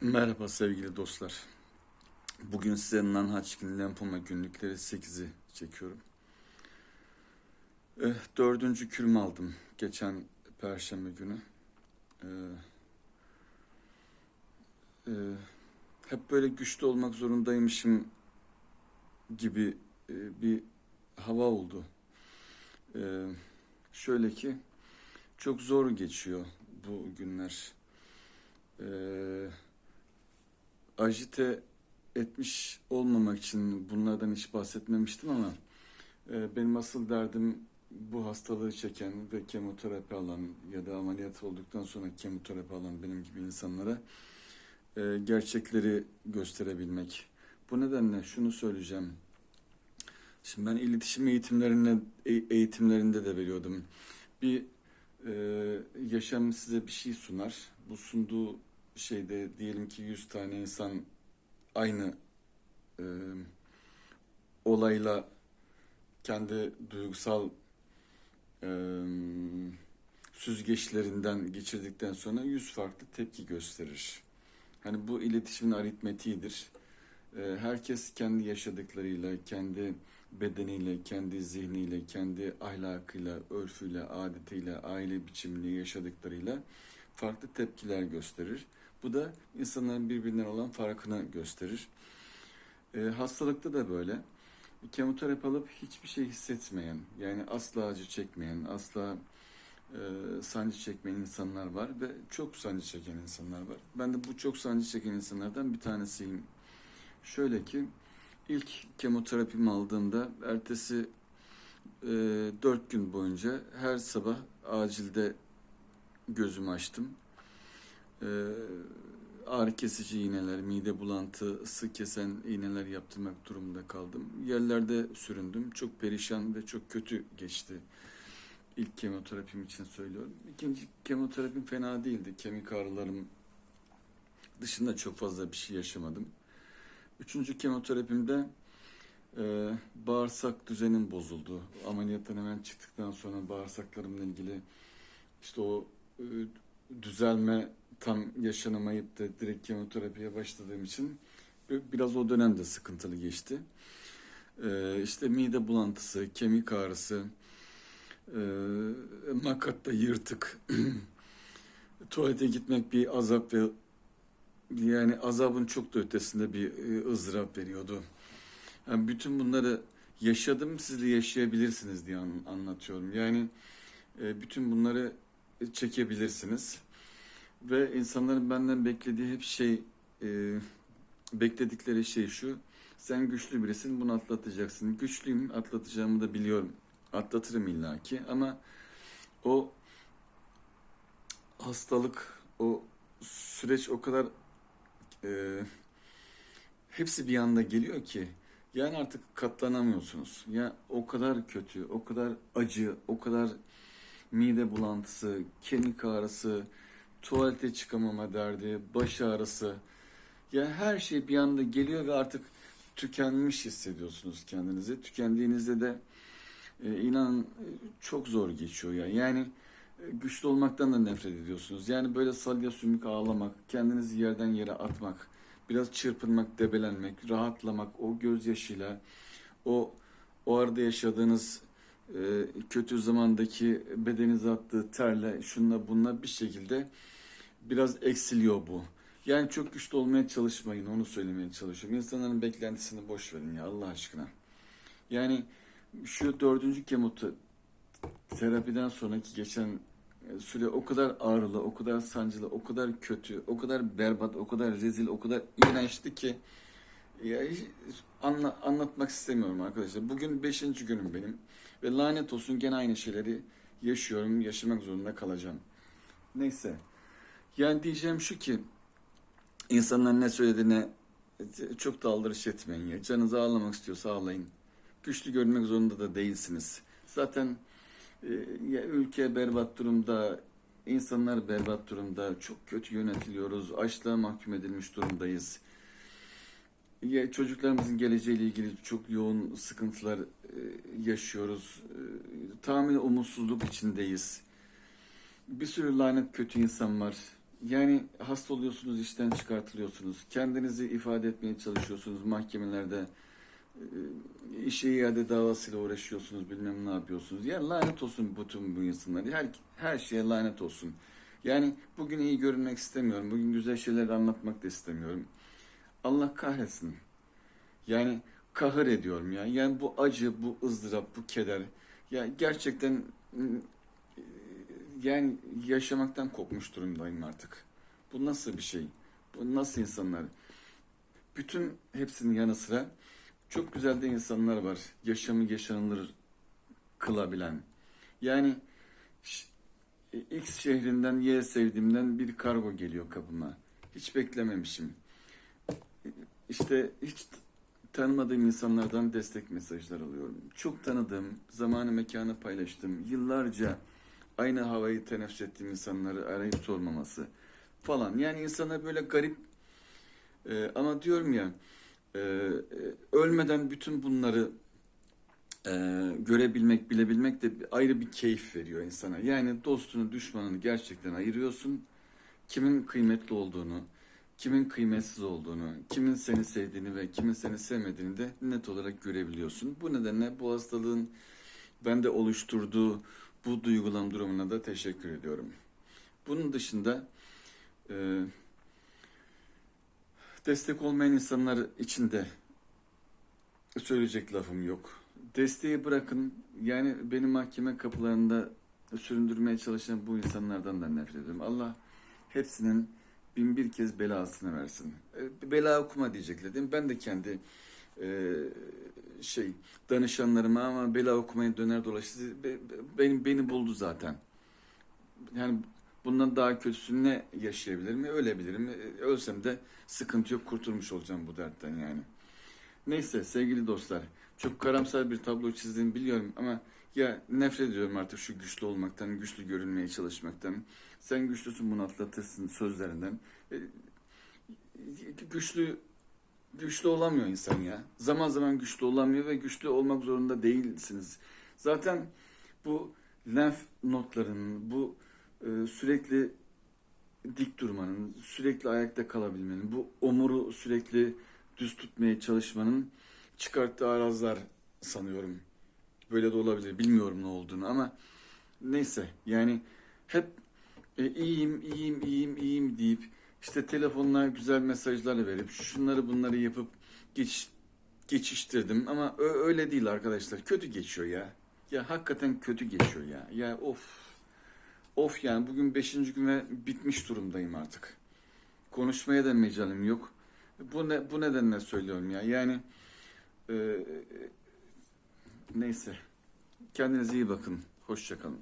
Merhaba sevgili dostlar. Bugün size Nanhaçkin Lempoma günlükleri 8'i çekiyorum. Eh, dördüncü kürümü aldım geçen perşembe günü. Eh, eh, hep böyle güçlü olmak zorundaymışım gibi eh, bir hava oldu. Eh, şöyle ki çok zor geçiyor bu günler. Eee ajite etmiş olmamak için bunlardan hiç bahsetmemiştim ama e, benim asıl derdim bu hastalığı çeken ve kemoterapi alan ya da ameliyat olduktan sonra kemoterapi alan benim gibi insanlara e, gerçekleri gösterebilmek. Bu nedenle şunu söyleyeceğim. Şimdi ben iletişim eğitimlerine e- eğitimlerinde de veriyordum. Bir e, yaşam size bir şey sunar. Bu sunduğu şeyde diyelim ki 100 tane insan aynı e, olayla kendi duygusal e, süzgeçlerinden geçirdikten sonra 100 farklı tepki gösterir. Hani bu iletişimin aritmetiğidir. E, herkes kendi yaşadıklarıyla, kendi bedeniyle, kendi zihniyle, kendi ahlakıyla, örfüyle, adetiyle, aile biçimini yaşadıklarıyla farklı tepkiler gösterir. Bu da insanların birbirinden olan farkını gösterir. E, hastalıkta da böyle. Kemoterapi alıp hiçbir şey hissetmeyen, yani asla acı çekmeyen, asla e, sancı çekmeyen insanlar var ve çok sancı çeken insanlar var. Ben de bu çok sancı çeken insanlardan bir tanesiyim. Şöyle ki, ilk kemoterapimi aldığımda ertesi e, dört gün boyunca her sabah acilde gözümü açtım. Ee, ağrı kesici iğneler, mide bulantı, ısı kesen iğneler yaptırmak durumunda kaldım. Yerlerde süründüm. Çok perişan ve çok kötü geçti. İlk kemoterapim için söylüyorum. İkinci kemoterapim fena değildi. Kemik ağrılarım dışında çok fazla bir şey yaşamadım. Üçüncü kemoterapimde e, bağırsak düzenim bozuldu. Ameliyattan hemen çıktıktan sonra bağırsaklarımla ilgili işte o e, düzelme tam yaşanamayıp da direkt kemoterapiye başladığım için biraz o dönemde sıkıntılı geçti. Ee, işte mide bulantısı, kemik ağrısı, e, makatta yırtık, tuvalete gitmek bir azap ve yani azabın çok da ötesinde bir e, ızdırap veriyordu. Yani bütün bunları yaşadım, siz de yaşayabilirsiniz diye an- anlatıyorum. Yani e, bütün bunları çekebilirsiniz. Ve insanların benden beklediği hep şey, e, bekledikleri şey şu. Sen güçlü birisin, bunu atlatacaksın. Güçlüyüm, atlatacağımı da biliyorum. Atlatırım illaki ama o hastalık, o süreç o kadar e, hepsi bir anda geliyor ki yani artık katlanamıyorsunuz. Ya o kadar kötü, o kadar acı, o kadar mide bulantısı, kemik ağrısı, tuvalete çıkamama derdi, baş ağrısı. Ya her şey bir anda geliyor ve artık tükenmiş hissediyorsunuz kendinizi. Tükendiğinizde de e, inanın e, çok zor geçiyor ya. Yani e, güçlü olmaktan da nefret ediyorsunuz. Yani böyle salya sümük ağlamak, kendinizi yerden yere atmak, biraz çırpınmak, debelenmek, rahatlamak, o gözyaşıyla, o o arada yaşadığınız kötü zamandaki bedeninize attığı terle, şunla bunla bir şekilde biraz eksiliyor bu. Yani çok güçlü olmaya çalışmayın, onu söylemeye çalışıyorum. İnsanların beklentisini boş verin ya Allah aşkına. Yani şu dördüncü kemoterapiden sonraki geçen e, süre o kadar ağrılı, o kadar sancılı, o kadar kötü, o kadar berbat, o kadar rezil, o kadar iğrençti ki ya anla, anlatmak istemiyorum arkadaşlar. Bugün beşinci günüm benim ve lanet olsun gene aynı şeyleri yaşıyorum, yaşamak zorunda kalacağım. Neyse. Yani diyeceğim şu ki insanlar ne söylediğine çok da aldırış etmeyin ya. Canınız ağlamak istiyorsa ağlayın. Güçlü görünmek zorunda da değilsiniz. Zaten e, ya ülke berbat durumda, insanlar berbat durumda, çok kötü yönetiliyoruz, açlığa mahkum edilmiş durumdayız. Ya çocuklarımızın geleceğiyle ilgili çok yoğun sıkıntılar e, yaşıyoruz. E, Tamamen umutsuzluk içindeyiz. Bir sürü lanet kötü insan var. Yani hasta oluyorsunuz, işten çıkartılıyorsunuz. Kendinizi ifade etmeye çalışıyorsunuz mahkemelerde. e, işe iade davasıyla uğraşıyorsunuz, bilmem ne yapıyorsunuz. Ya lanet olsun bütün bu insanlar. Her, her şeye lanet olsun. Yani bugün iyi görünmek istemiyorum. Bugün güzel şeyler anlatmak da istemiyorum. Allah kahretsin. Yani kahır ediyorum ya. Yani bu acı, bu ızdırap, bu keder. Ya gerçekten e, yani yaşamaktan kopmuş durumdayım artık. Bu nasıl bir şey? Bu nasıl insanlar? Bütün hepsinin yanı sıra çok güzel de insanlar var. Yaşamı yaşanılır kılabilen. Yani ş- X şehrinden Y sevdiğimden bir kargo geliyor kapıma. Hiç beklememişim. İşte hiç tanımadığım insanlardan destek mesajlar alıyorum. Çok tanıdığım, zamanı mekanı paylaştım. Yıllarca aynı havayı teneffüs ettiğim insanları arayıp sormaması falan. Yani insana böyle garip e, ama diyorum ya e, e, ölmeden bütün bunları e, görebilmek, bilebilmek de ayrı bir keyif veriyor insana. Yani dostunu, düşmanını gerçekten ayırıyorsun. Kimin kıymetli olduğunu, kimin kıymetsiz olduğunu, kimin seni sevdiğini ve kimin seni sevmediğini de net olarak görebiliyorsun. Bu nedenle bu hastalığın bende oluşturduğu bu duygulan durumuna da teşekkür ediyorum. Bunun dışında e, destek olmayan insanlar için de söyleyecek lafım yok. Desteği bırakın. Yani beni mahkeme kapılarında süründürmeye çalışan bu insanlardan da nefret ediyorum. Allah hepsinin bin bir kez belasını versin. E, Bela okuma diyecekler değil mi? Ben de kendi e, şey danışanlarıma ama bela okumaya döner dolaşır. Be- be- Beni, beni buldu zaten. Yani bundan daha kötüsünü ne yaşayabilirim? Ölebilirim. E, Ölsem de sıkıntı yok. Kurtulmuş olacağım bu dertten yani. Neyse sevgili dostlar. Çok karamsar bir tablo çizdiğimi biliyorum ama ya nefret ediyorum artık şu güçlü olmaktan, güçlü görünmeye çalışmaktan. Sen güçlüsün bunu atlatırsın sözlerinden. E, Güçlü güçlü olamıyor insan ya. Zaman zaman güçlü olamıyor ve güçlü olmak zorunda değilsiniz. Zaten bu lenf notlarının, bu e, sürekli dik durmanın, sürekli ayakta kalabilmenin, bu omuru sürekli düz tutmaya çalışmanın çıkarttığı arazlar sanıyorum. Böyle de olabilir. Bilmiyorum ne olduğunu ama neyse yani hep e, iyiyim, iyiyim, iyiyim, iyiyim deyip işte telefonla güzel mesajlar verip şunları bunları yapıp geç, geçiştirdim ama ö- öyle değil arkadaşlar. Kötü geçiyor ya. Ya hakikaten kötü geçiyor ya. Ya of. Of yani bugün beşinci gün ve bitmiş durumdayım artık. Konuşmaya da mecalim yok. Bu ne bu nedenle söylüyorum ya. Yani e, neyse. Kendinize iyi bakın. Hoşça kalın.